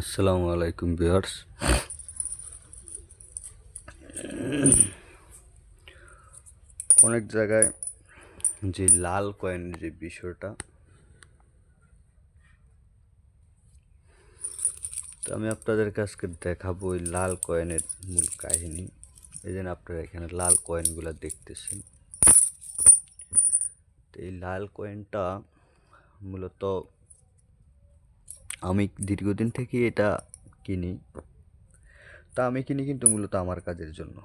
আসসালামু আলাইকুম ভিউয়ার্স। অনেক জায়গায় যে লাল কয়েনের যে বিষয়টা, তো আমি আপনাদের কাছকে দেখাবো ওই লাল কয়েনের মূল কাহিনী। এই জন্য আপনারা এখানে লাল কয়েনগুলো দেখতেছেন। তো এই লাল কয়েনটা মূলত আমি দীর্ঘদিন থেকে এটা কিনি। তা আমি কিনি কিন্তু মূলত আমার কাজের জন্য।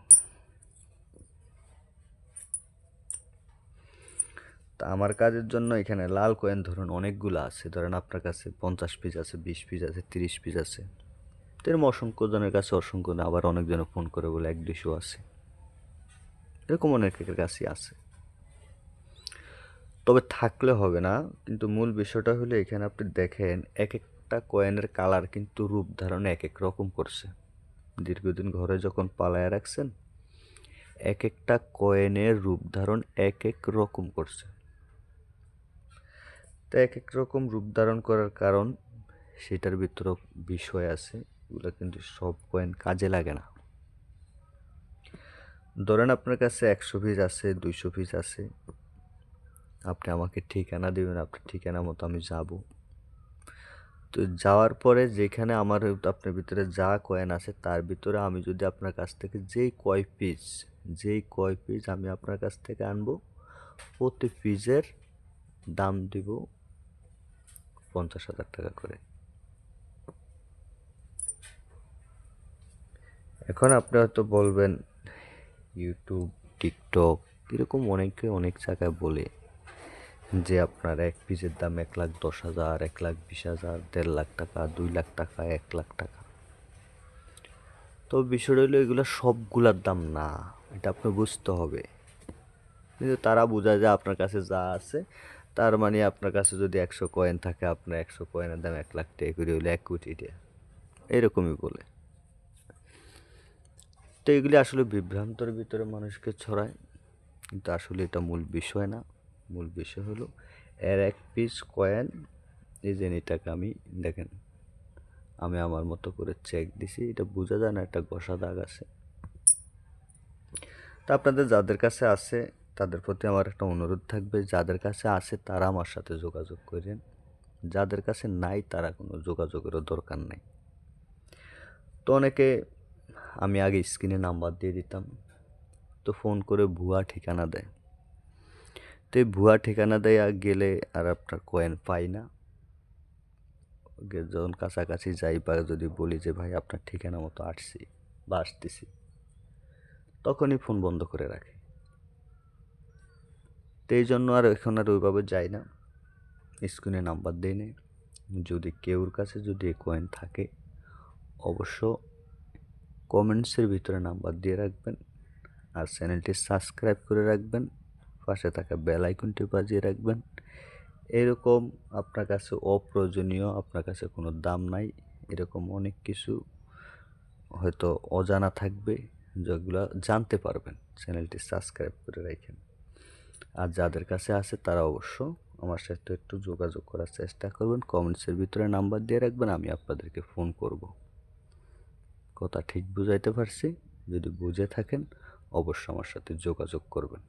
তা আমার কাজের জন্য এখানে লাল কয়েন ধরুন অনেকগুলো আছে। ধরেন আপনার কাছে পঞ্চাশ পিস আছে, বিশ পিস আছে, তিরিশ পিস আছে। এরকম অসংখ্য জনের কাছে অসংখ্য আবার অনেকজনে ফোন করে বলে এক দুশো আছে। এরকম অনেকের কাছেই আছে। তবে থাকলে হবে না, কিন্তু মূল বিষয়টা হলো এখানে আপনি দেখেন এক এক একটা কয়েনের কালার কিন্তু রূপ ধারণ এক এক রকম করছে। দীর্ঘদিন ঘরে যখন পালায় রাখছেন এক একটা কয়েনের রূপ ধারণ এক এক রকম করছে। তা এক এক রকম রূপ ধারণ করার কারণ সেটার ভিতরে বিষয় আছে, এগুলো কিন্তু সব কয়েন কাজে লাগে না। ধরেন আপনার কাছে একশো পিস আছে, দুইশো পিস আছে। আপনি আমাকে ঠিকানা দেবেন, আপনার ঠিকানা মতো আমি যাব। তো যাওয়ার পরে যেখানে আমার আপনার ভিতরে যা কয়েন আছে তার ভিতরে আমি যদি আপনার কাছ থেকে যেই কয় পিস যেই কয় পিস আমি আপনার কাছ থেকে আনব, প্রতি পিসের দাম দিব পঞ্চাশ হাজার টাকা করে। এখন আপনি হয়তো বলবেন ইউটিউব টিকটক এরকম অনেকে অনেক জায়গায় বলে যে আপনার এক পিসের দাম এক লাখ দশ হাজার, এক লাখ বিশ হাজার, দেড় লাখ টাকা, দুই লাখ টাকা, এক লাখ টাকা। তো বিষয়টা হলো এগুলো সবগুলার দাম না, এটা আপনি বুঝতে হবে। কিন্তু তারা বোঝায় যে আপনার কাছে যা আছে, তার মানে আপনার কাছে যদি একশো কয়েন থাকে, আপনার একশো কয়েনের দাম এক লাখ টাকা করে হলে এক কোটি টাকা। এরকমই বলে। তো এগুলি আসলে বিভ্রান্তর ভিতরে মানুষকে ছড়ায়, কিন্তু আসলে এটা মূল বিষয় না। মূল বিষয় হলো, এর এক পিস কয়েন এই যে এটাকে আমি, দেখেন, আমি আমার মতো করে চেক দিছি, এটা বোঝা যায় না, একটা ঘষা দাগ আছে। তা আপনাদের যাদের কাছে আছে, তাদের প্রতি আমার একটা অনুরোধ থাকবে, যাদের কাছে আছে তারা আমার সাথে যোগাযোগ করেন, যাদের কাছে নাই তারা কোনো যোগাযোগেরও দরকার নাই। তো অনেকে, আমি আগে স্ক্রিনে নাম্বার দিয়ে দিতাম, তো ফোন করে ভুয়া ঠিকানা দেয়। তো ভুয়া ঠিকানা দেয়া গেলে আর আপনার কয়েন পাই না। যখন কাছাকাছি যাই বা যদি বলি যে, ভাই, আপনার ঠিকানা মতো আসছি বা আসতেছি, তখনই ফোন বন্ধ করে রাখে। তো এই জন্য আর এখন আর ওইভাবে যাই না। স্ক্রিনে নাম্বার দিই যদি কেউর কাছে যদি কয়েন থাকে, অবশ্য কমেন্টসের ভিতরে নাম্বার দিয়ে রাখবেন আর চ্যানেলটি সাবস্ক্রাইব করে রাখবেন। পাশে থাকা বেল আইকনটি বাজিয়ে রাখবেন। এরকম আপনার কাছে অপ্রয়োজনীয়, আপনার কাছে কোনো দাম নাই, এরকম অনেক কিছু হয়তো অজানা থাকবে যেগুলো জানতে পারবেন। চ্যানেলটি সাবস্ক্রাইব করে রাখেন। আর যাদের কাছে আছে তারা অবশ্য আমার সাথে একটু যোগাযোগ করার চেষ্টা করবেন। কমেন্টসের ভিতরে নাম্বার দিয়ে রাখবেন, আমি আপনাদেরকে ফোন করব। কথা ঠিক বুঝাইতে পারছি? যদি বুঝে থাকেন অবশ্য আমার সাথে যোগাযোগ করবেন।